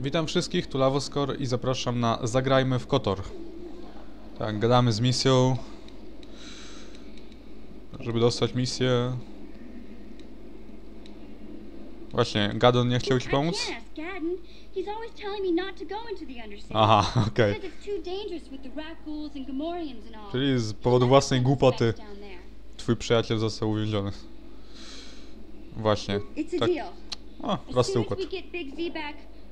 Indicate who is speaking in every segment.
Speaker 1: Witam wszystkich, tu Lawoskor i zapraszam na Zagrajmy w Kotor. Tak, gadamy z misją. Żeby dostać misję. Właśnie, Gadon nie chciał ci pomóc?
Speaker 2: He's always telling me not to go into the undercity.
Speaker 1: Aha, okej.
Speaker 2: All.
Speaker 1: Czyli z powodu własnej głupoty twój przyjaciel został uwięziony. Właśnie. Tak. O, prosty układ.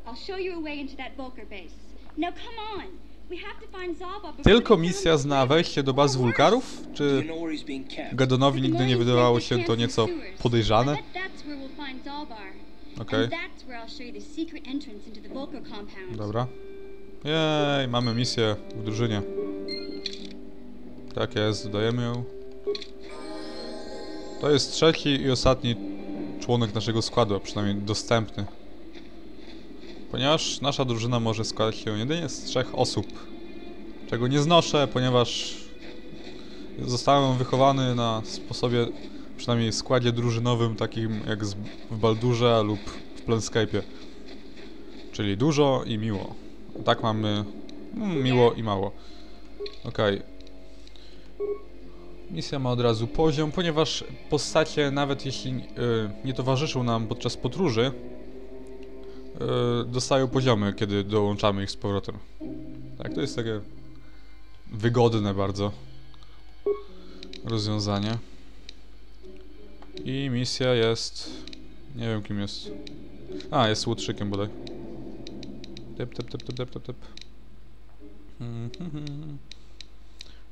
Speaker 2: We get Big Z back, I'll show you a way into that Volker base. Now come on. We have to find Zava before
Speaker 1: Tylko misja zna wejście do
Speaker 2: worse.
Speaker 1: wulkarów? Czy? Gadonowi
Speaker 2: The
Speaker 1: nigdy nie wydawało się
Speaker 2: the
Speaker 1: to nieco podejrzane? Okej.
Speaker 2: Compound.
Speaker 1: Dobra. Jej, mamy misję w drużynie. Tak jest, dodajemy ją. To jest trzeci i ostatni członek naszego składu, a przynajmniej dostępny. Ponieważ nasza drużyna może składać się jedynie z trzech osób. Czego nie znoszę, ponieważ zostałem wychowany na sposobie, przynajmniej składzie drużynowym, takim jak w Baldurze lub w Planescape'ie. Czyli dużo i miło. Tak mamy mm, miło i mało. Okej. Misja ma od razu poziom, ponieważ postacie, nawet jeśli y, nie towarzyszą nam podczas podróży, dostają poziomy, kiedy dołączamy ich z powrotem. Tak, to jest takie wygodne bardzo rozwiązanie. I misja jest... Nie wiem kim jest. A, jest łotrzykiem bodaj. Typ, typ, typ, typ, typ, typ, typ. Mhm.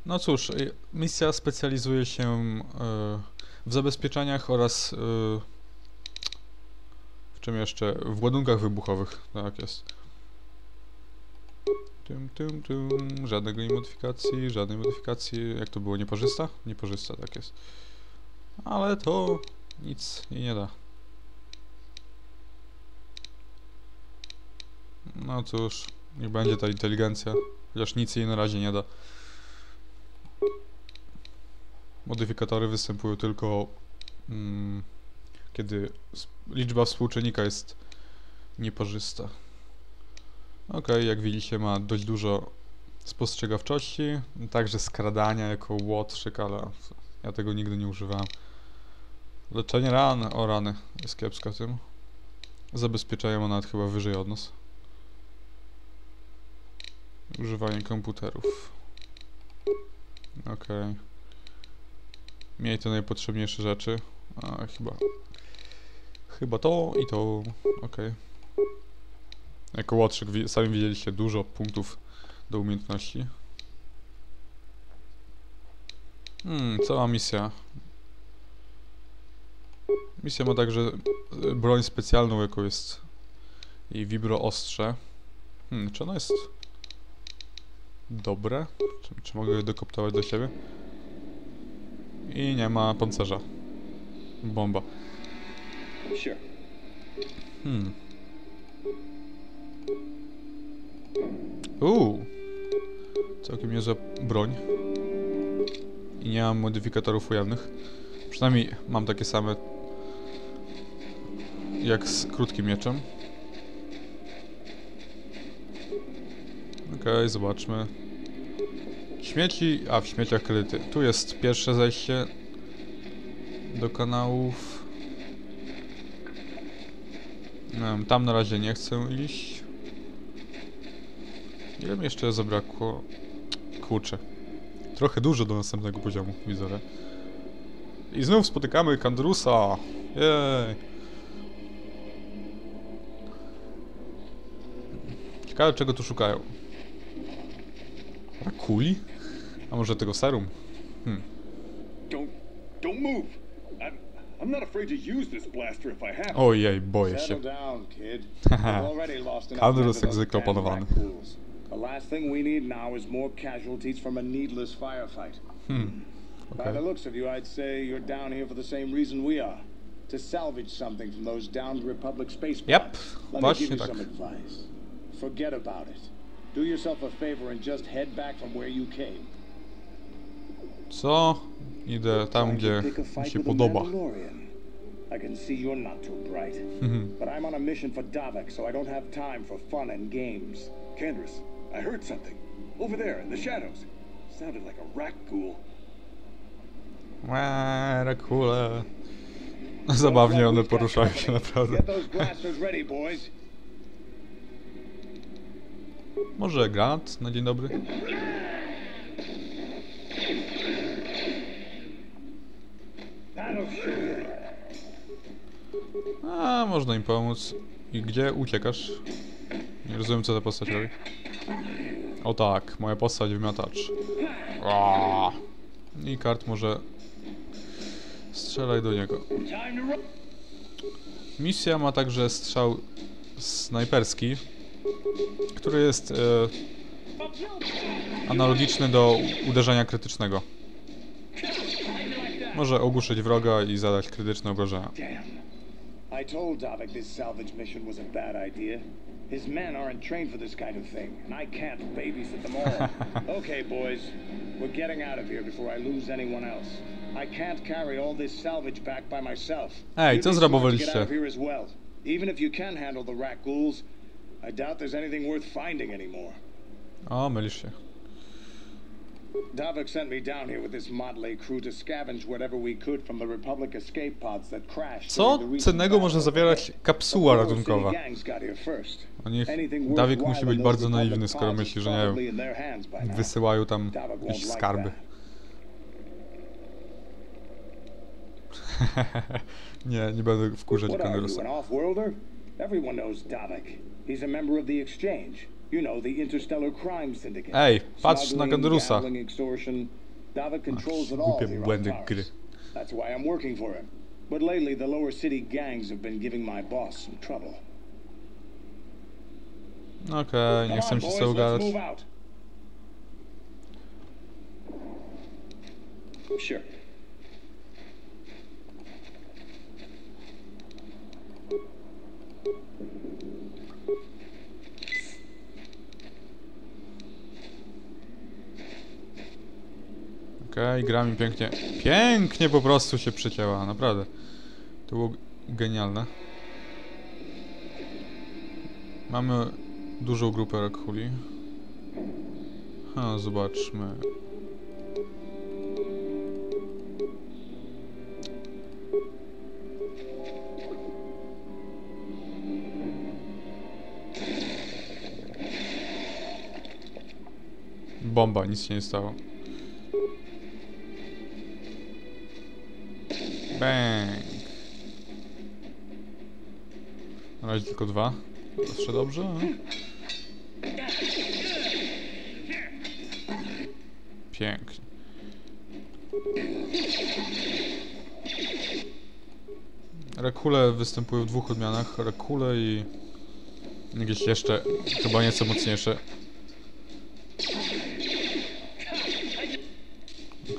Speaker 1: No cóż, misja specjalizuje się y, w zabezpieczeniach oraz w czym jeszcze? W ładunkach wybuchowych, tak jest. Tum, tum, tum. Żadnej modyfikacji, żadnej modyfikacji. Jak to było? Nieparzysta? Nieparzysta, tak jest. Ale to nic jej nie da. No cóż, niech będzie ta inteligencja, chociaż nic jej na razie nie da. Modyfikatory występują tylko mm, kiedy liczba współczynnika jest nieparzysta. Okej, jak widzicie ma dość dużo spostrzegawczości, także skradania jako łotrzyk, ale ja tego nigdy nie używałem. Leczenie ran, o rany, jest kiepska tym. Zabezpieczają nawet chyba wyżej od nas. Używanie komputerów. Okej. Miej te najpotrzebniejsze rzeczy. A, chyba. Chyba to i to. Okej. Jako łotrzyk sami widzieliście dużo punktów do umiejętności. Hmm, cała misja. Misja ma także y, broń specjalną, jaką jest jej vibro ostrze. Hmm, czy ona jest dobre? Czy, czy mogę je dokoptować do siebie? I nie ma pancerza. Bomba.
Speaker 3: Sure.
Speaker 1: Hmm. Uuu. Całkiem niezła broń. I nie mam modyfikatorów ujawnych. Przynajmniej mam takie same jak z krótkim mieczem. Okej, zobaczmy. Śmieci, a w śmieciach kredyty. Tu jest pierwsze zejście do kanałów. Wiem, tam na razie nie chcę iść. Ile mi jeszcze zabrakło? Kurczę. Trochę dużo do następnego poziomu, widzę. I znów spotykamy Kandrusa. Jej. Ciekawe czego tu szukają. Rakuli? A może tego serum?
Speaker 4: Don't, don't move. I'm not afraid to use this blaster if I have. to.
Speaker 1: Ojej, boję się.
Speaker 5: Settle down, kid. Already lost enough
Speaker 1: Kandrus
Speaker 5: those
Speaker 1: egzekwo
Speaker 5: damn
Speaker 1: opanowany.
Speaker 5: Blackpools. The last thing we need now is more casualties from a needless firefight. By
Speaker 1: Okay.
Speaker 5: the looks of you, I'd say you're down here for the same reason we are. To salvage something from those downed Republic spacecraft.
Speaker 1: Yep,
Speaker 5: Let me give you
Speaker 1: tak.
Speaker 5: some advice. Forget about it. Do yourself a favor and just head back from where you came.
Speaker 1: Co? Idę tam, gdzie mi się podoba.
Speaker 5: I can see you're not too bright.
Speaker 1: Mhm.
Speaker 5: But I'm on a mission for Davik, so I don't have time for fun and games.
Speaker 4: Candace, I heard something. Over there in the shadows. Sounded like a rat ghoul.
Speaker 1: Rakule. Zabawnie one poruszają się naprawdę. Może granat na dzień dobry? A, można im pomóc. I gdzie uciekasz? Nie rozumiem, co ta postać robi. O tak, moja postać wymiatacz. Aaaa. I kart może... Strzelaj do niego. Misja ma także strzał snajperski, który jest e, analogiczny do uderzenia krytycznego. Może ogłuszyć wroga i zadać krytyczne obrażenia.
Speaker 5: I told Davik this salvage mission was a bad idea. His men aren't trained for this kind of thing, and I can't babysit them all. okay, boys. We're getting out of here before I lose anyone else. I can't carry all this salvage back by myself.
Speaker 1: Ej, co
Speaker 5: be smart to get
Speaker 1: zrabowaliście?
Speaker 5: out of here as well. Even if you can handle the rat ghouls, I doubt there's anything worth finding anymore.
Speaker 1: O, mylisz się.
Speaker 5: Davik sent me down here with this motley crew to scavenge whatever we could from the Republic escape pods that crashed.
Speaker 1: Co cennego może zawierać kapsuła ratunkowa? O Dawid
Speaker 5: worthwhile
Speaker 1: musi być bardzo naiwny, skoro myśli, że nie wiem, wysyłają tam jakieś skarby. nie, nie będę wkurzać
Speaker 5: off-worlder? Everyone knows Davik. He's a member of the Exchange. You know, the Interstellar Crime Syndicate.
Speaker 1: Ej, patrz na
Speaker 5: Smuggling,
Speaker 1: Conrosa.
Speaker 5: gambling, extortion. Davik controls it all
Speaker 1: Głupie błędy gry.
Speaker 5: That's why I'm working for him. But lately, the lower city gangs have been giving my boss some trouble.
Speaker 1: Okej, nie chcę się z tego gadać.
Speaker 3: Sure.
Speaker 1: Okej, gra mi pięknie. Pięknie po prostu się przecięła, naprawdę. To było genialne. Mamy dużą grupę Rakhuli. Ha, zobaczmy. Bomba, nic się nie stało. Bang. Na razie tylko dwa. Zawsze dobrze. a? Pięknie. Rekule występują w dwóch odmianach. Rekule i jakieś jeszcze chyba nieco mocniejsze.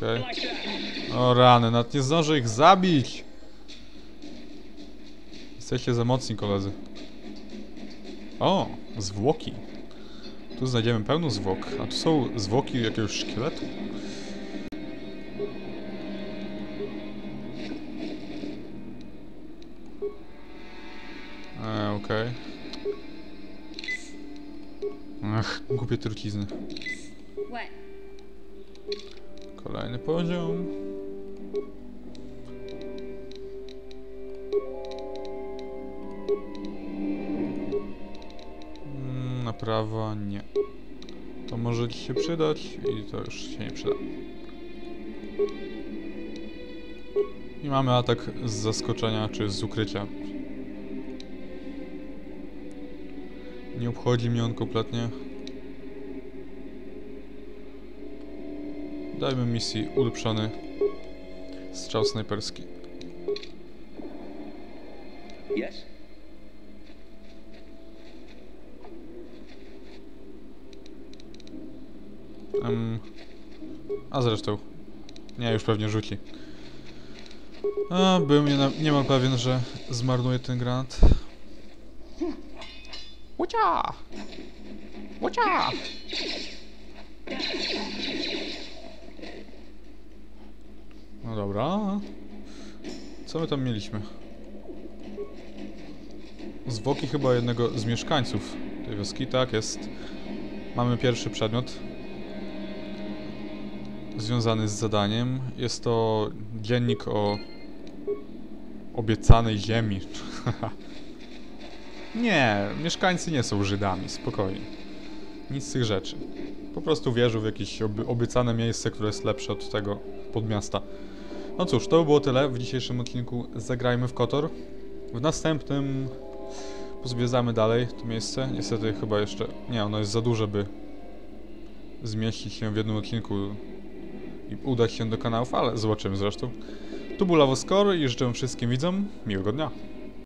Speaker 1: Okej. O rany, nawet nie zdążę ich zabić! Jesteście za mocni, koledzy. O, zwłoki. Tu znajdziemy pełno zwłok, a tu są zwłoki jakiegoś szkieletu. E, okej. Ach, głupie trucizny. Kolejny poziom. Mm, Naprawa nie. To może ci się przydać i to już się nie przyda. I mamy atak z zaskoczenia czy z ukrycia. Nie obchodzi mnie on kompletnie. Dajmy misji ulepszony strzał snajperski.
Speaker 3: Yes?
Speaker 1: Em, a zresztą, nie, już pewnie rzuci. A, byłem nie, niemal pewien, że zmarnuje ten granat. Łucia! Łucia! No dobra. Co my tam mieliśmy? zwłoki chyba jednego z mieszkańców tej wioski. Tak, jest. Mamy pierwszy przedmiot związany z zadaniem. Jest to dziennik o obiecanej ziemi. nie, mieszkańcy nie są Żydami, spokojnie. Nic z tych rzeczy. Po prostu wierzył w jakieś obiecane miejsce, które jest lepsze od tego podmiasta. No cóż, to by było tyle w dzisiejszym odcinku Zagrajmy w Kotor. W następnym pozwiedzamy dalej to miejsce. Niestety chyba jeszcze... Nie, ono jest za duże, by zmieścić się w jednym odcinku i udać się do kanałów, ale zobaczymy zresztą. Tu był Lawoscore i życzę wszystkim widzom miłego dnia.